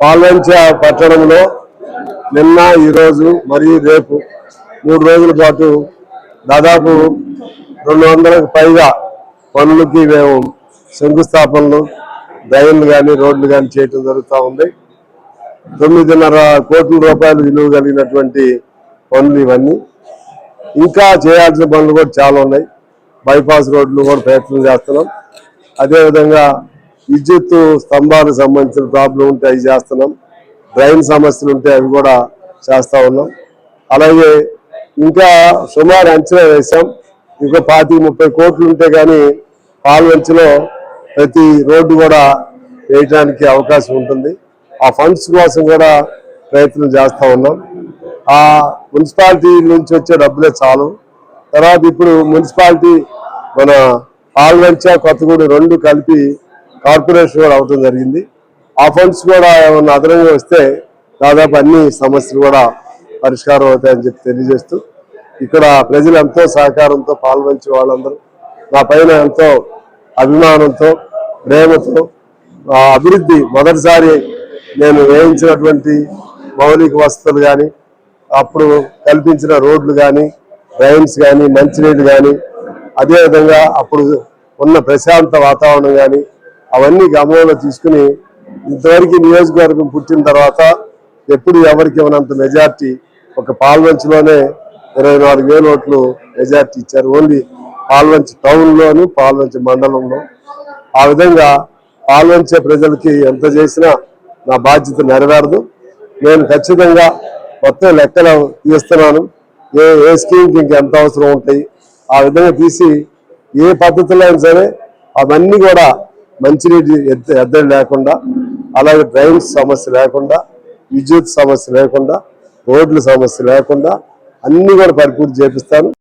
పాల్వంచ పట్టణంలో నిన్న ఈరోజు మరియు రేపు మూడు రోజుల పాటు దాదాపు రెండు వందలకు పైగా పనులకి మేము శంకుస్థాపనలు డ్రైన్లు కానీ రోడ్లు కానీ చేయటం జరుగుతూ ఉంది. తొమ్మిదిన్నర కోట్ల రూపాయలు విలువ కలిగినటువంటి పనులు ఇవన్నీ. ఇంకా చేయాల్సిన పనులు కూడా చాలా ఉన్నాయి. బైపాస్ రోడ్లు కూడా ప్రయత్నం చేస్తున్నాం. అదేవిధంగా విద్యుత్ స్తంభాలకు సంబంధించిన ప్రాబ్లం ఉంటే అవి చేస్తున్నాం. డ్రైన్ సమస్యలు ఉంటే అవి కూడా చేస్తూ ఉన్నాం. అలాగే ఇంకా సుమారు అంచనా వేశాం. ఇంకా పాతి ముప్పై కోట్లు ఉంటే కానీ పాల్వంచలో ప్రతి రోడ్డు కూడా వేయడానికి అవకాశం ఉంటుంది. ఆ ఫండ్స్ కోసం కూడా ప్రయత్నం చేస్తూ ఉన్నాం. ఆ మున్సిపాలిటీ నుంచి వచ్చే డబ్బులే చాలు. తర్వాత ఇప్పుడు మున్సిపాలిటీ మన పాల్వంచ కొత్తగూడి రెండు కలిపి కార్పొరేషన్ కూడా అవడం జరిగింది. ఆ ఫండ్స్ కూడా ఏమన్నా అదనంగా వస్తే దాదాపు అన్ని సమస్యలు కూడా పరిష్కారం అవుతాయని చెప్పి తెలియజేస్తూ ఇక్కడ ప్రజలు ఎంతో సహకారంతో పాల్గొంచే వాళ్ళందరూ నా పైన ఎంతో అభిమానంతో ప్రేమతో అభివృద్ధి మొదటిసారి నేను వేయించినటువంటి మౌలిక వసతులు కానీ అప్పుడు కల్పించిన రోడ్లు కానీ డ్రైన్స్ కానీ మంచినీళ్ళు కానీ అదేవిధంగా అప్పుడు ఉన్న ప్రశాంత వాతావరణం కానీ అవన్నీ గమనంలో తీసుకుని ఇంతవరకు నియోజకవర్గం పుట్టిన తర్వాత ఎప్పుడు ఎవరికి ఇవ్వనంత మెజార్టీ ఒక పాల్వంచులోనే ఇరవై నాలుగు వేల ఓట్లు మెజార్టీ ఇచ్చారు. ఓన్లీ పాల్వంచి టౌన్లోను పాల్వంచి మండలంలో. ఆ విధంగా పాల్వంచే ప్రజలకి ఎంత చేసినా నా బాధ్యత నెరవేరదు. నేను ఖచ్చితంగా మొత్తం లెక్కలు తీస్తున్నాను. ఏ ఏ స్కీమ్కి ఇంకెంత అవసరం ఉంటాయి? ఆ విధంగా తీసి ఏ పద్ధతిలో అయినా సరే అవన్నీ కూడా మంచినీటి ఎద్ద ఎద్దడి లేకుండా అలాగే డ్రైన్స్ సమస్య లేకుండా విద్యుత్ సమస్య లేకుండా రోడ్ల సమస్య లేకుండా అన్నీ కూడా పరిపూర్తి చేపిస్తాను.